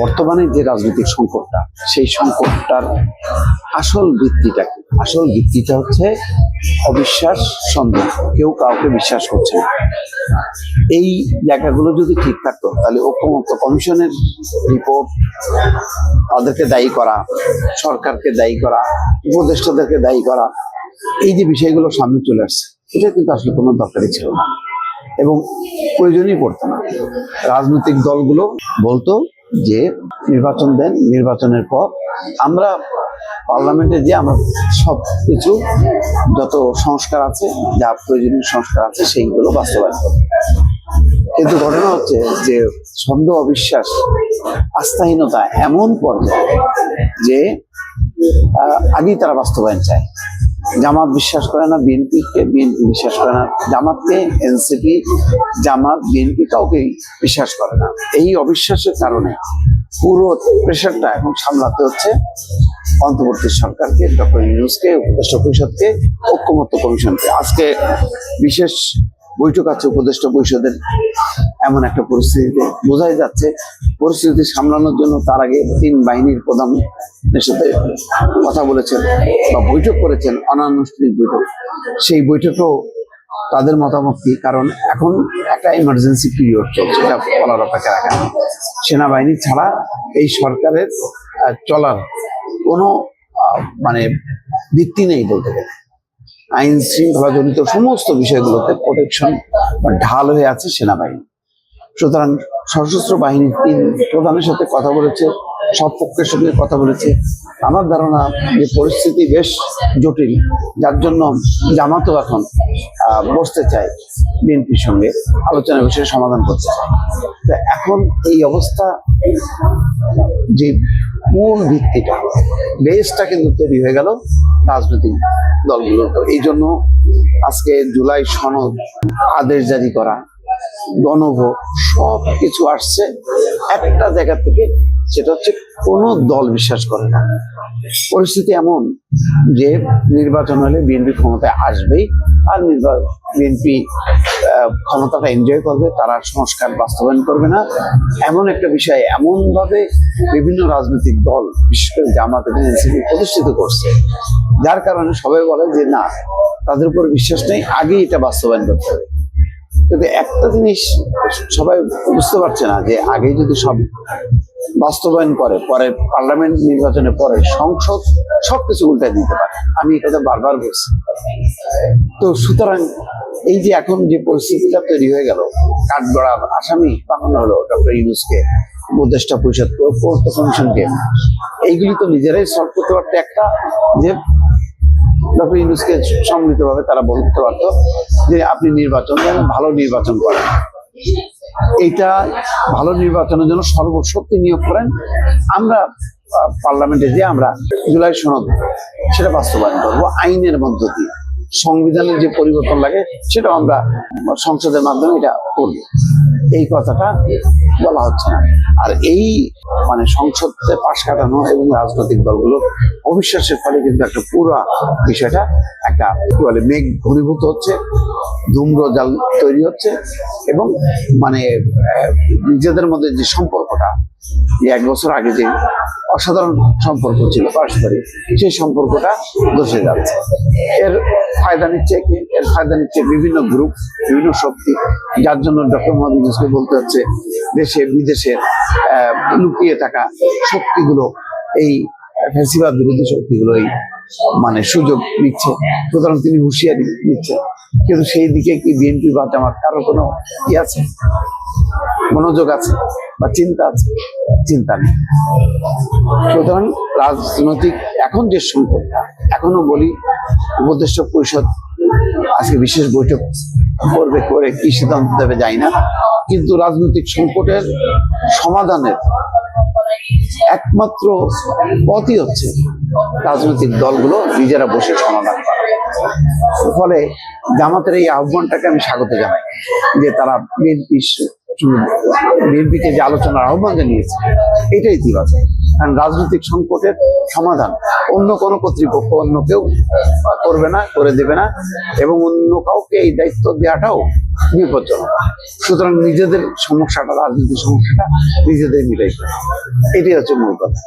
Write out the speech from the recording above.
বর্তমানে যে রাজনৈতিক সংকটটা, সেই সংকটটার আসল ভিত্তিটা কি? আসল ভিত্তিটা হচ্ছে অবিশ্বাস সন্দেহ। কেউ কাউকে বিশ্বাস করছে এই জায়গাগুলো যদি ঠিক থাকতো, তাহলে ঐক্যমত্য কমিশনের রিপোর্ট তাদেরকে দায়ী করা, সরকারকে দায়ী করা, উপদেষ্টাদেরকে দায়ী করা, এই যে বিষয়গুলো সামনে চলে আসছে, এটা কিন্তু আসলে কোনো দরকারই ছিল না। এবং প্রয়োজনই পড়তো না। রাজনৈতিক দলগুলো বলতো যে, নির্বাচন দেন, নির্বাচনের পর আমরা পার্লামেন্টে যে আমরা সব কিছু যত সংস্কার আছে, যা প্রয়োজনীয় সংস্কার আছে, সেইগুলো বাস্তবায়ন করব। কিন্তু ঘটনা হচ্ছে যে সন্দেহ অবিশ্বাস, আস্থাহীনতা এমন পর্যায়ে যে আগেই তারা বাস্তবায়ন চায়। জামাত বিশ্বাস করে না বিএনপিকে বিএনপি বিশ্বাস করে না। জামাতকে এনসিপি, জামাত, বিএনপি কাউকে বিশ্বাস করে না। এই অবিশ্বাসের কারণে পুরো প্রেশারটা এখন সামলাতে হচ্ছে অন্তর্বর্তী সরকারকে, ডক্টর ইউনুসকে, উপদেষ্টা পরিষদকে, ঐক্যমত্য কমিশনকে। আজকে বিশেষ বৈঠক আছে উপদেষ্টা পরিষদের। এমন একটা পরিস্থিতিতে বোঝাই যাচ্ছে, পরিস্থিতি সামলানোর জন্য তার আগে তিন বাহিনীর প্রধানের সাথে কথা বলেছেন বা বৈঠক করেছেন অনানুষ্ঠানিক বৈঠক। সেই বৈঠকেও তাদের মতামত কি? কারণ এখন একটা ইমার্জেন্সি পিরিয়ড চলছে, এটা বলার অপেক্ষা রাখা সেনাবাহিনী ছাড়া এই সরকারের চলার কোনো মানে ভিত্তি নেই বলতে গেলে। আইন শৃঙ্খলা জনিত সমস্ত বিষয়গুলোতে প্রোটেকশন বা ঢাল হয়ে আছে সেনাবাহিনী সুতরাং সশস্ত্র বাহিনীর তিন প্রধানের সাথে কথা বলেছে সব পক্ষের সঙ্গে কথা বলেছে। আমার ধারণা যে পরিস্থিতি বেশ জটিল, যার জন্য জামাতও এখন বসতে চায় বিএনপির সঙ্গে, আলোচনা বিষয়ে সমাধান করতে চায়। এখন এই অবস্থা যে মূল ভিত্তিটা, বেসটা কিন্তু তৈরি হয়ে গেল রাজনৈতিক দলগুলোর তো এই জন্য আজকে জুলাই সনদ আদেশ জারি করা গণভোট সব কিছু আসছে। একটা জায়গা থেকে সেটা হচ্ছে কোনো দল বিশ্বাস করে না। পরিস্থিতি এমন যে নির্বাচন হলে বিএনপি ক্ষমতায় আসবেই আর বিএনপি ক্ষমতাটা এনজয় করবে, তারা সংস্কার বাস্তবায়ন করবে না। এমন একটা বিষয় এমন ভাবে বিভিন্ন রাজনৈতিক দল, বিশেষ করে জামাত এবং এনসিপি প্রতিষ্ঠিত করছে। যার কারণে সবাই বলে যে না, তাদের উপর বিশ্বাস নেই, আগেই এটা বাস্তবায়ন করতে হবে। কিন্তু একটা জিনিস সবাই বুঝতে পারছে না যে আগে যদি সব বাস্তবায়ন করে, পরে পার্লামেন্ট নির্বাচনে পরে সংসদ সবকিছু উল্টায় দিতে পারে। আমি এটা বারবার বলছি। তো সুতরাং এই যে এখন যে পরিস্থিতিটা তৈরি হয়ে গেল, কাঠগড়া আসামি বানানো হলো ডক্টর ইউনুসকে, উপদেষ্টা পরিষদ কমিশনকে, এইগুলি তো নিজেরাই সলভ করতে পারতো একটা যে ডক্টর ইউনুসকে সম্মিলিতভাবে তারা বলতে পারতো যে আপনি নির্বাচন ভালো নির্বাচন করেন। এইটা ভালো নির্বাচনের জন্য সর্বশক্তি নিয়োগ করেন। আমরা পার্লামেন্টে যে আমরা জুলাই সনদ, সেটা বাস্তবায়ন করব। আইনের মধ্য দিয়ে সংবিধানের যে পরিবর্তন লাগে সেটা আমরা সংসদের মাধ্যমে এটা করব। এই কথাটা বলা হচ্ছে না। আর এই মানে সংসদে পাশ কাটানো এবং রাজনৈতিক দলগুলো অবিশ্বাসের ফলে কিন্তু একটা পুরো বিষয়টা, একটা, কি বলে, মেঘ ঘনীভূত হচ্ছে ধুম্র জাল তৈরি হচ্ছে এবং মানে নিজেদের মধ্যে যে সম্পর্কটা এক বছর আগে যে অসাধারণ সম্পর্ক ছিল পারস্পরিক। সেই সম্পর্কটা ধসে যাচ্ছে। এর ফায়দা নিচ্ছে এর ফায়দা নিচ্ছে বিভিন্ন গ্রুপ বিভিন্ন শক্তি। যার জন্য ডক্টর মোহাম্মদ ইউনুসকে বলতে হচ্ছে, দেশে বিদেশের লুকিয়ে থাকা শক্তিগুলো, এই ফেসিবাদ বিরোধী শক্তিগুলো, এই মানে সুযোগ নিচ্ছে। সুতরাং তিনি হুঁশিয়ারি নিচ্ছে কিন্তু সেই দিকে কি বিএনপি বা জামাত কারও কোনো কি আছে? মনোযোগ আছে বা চিন্তা আছে? চিন্তা নেই। সুতরাং রাজনৈতিক এখন যে সংকটটা এখনও বলি, উপদেষ্টা পরিষদ আজকে বিশেষ বৈঠক করবে করে কি সিদ্ধান্ত দেবে যাই না। কিন্তু রাজনৈতিক সংকটের সমাধানের একমাত্র পথই হচ্ছে রাজনৈতিক দলগুলো নিজেরা বসে সমাধান করা। ফলে জামাতের এই আহ্বানটাকে আমি স্বাগত জানাই, যে তারা বিএনপি বিএনপিকে যে আলোচনার আহ্বান জানিয়েছে, এটাই ইতিবাচক। কারণ রাজনৈতিক সংকটের সমাধান অন্য কোনো কর্তৃপক্ষ অন্য কেউ করবে না, করে দেবে না, এবং অন্য কাউকে এই দায়িত্ব দেওয়াটাও বিপজ্জনক। সুতরাং নিজেদের সমস্যাটা, রাজনৈতিক সমস্যাটা নিজেদের মিটাইতে এটাই হচ্ছে মূল কথা।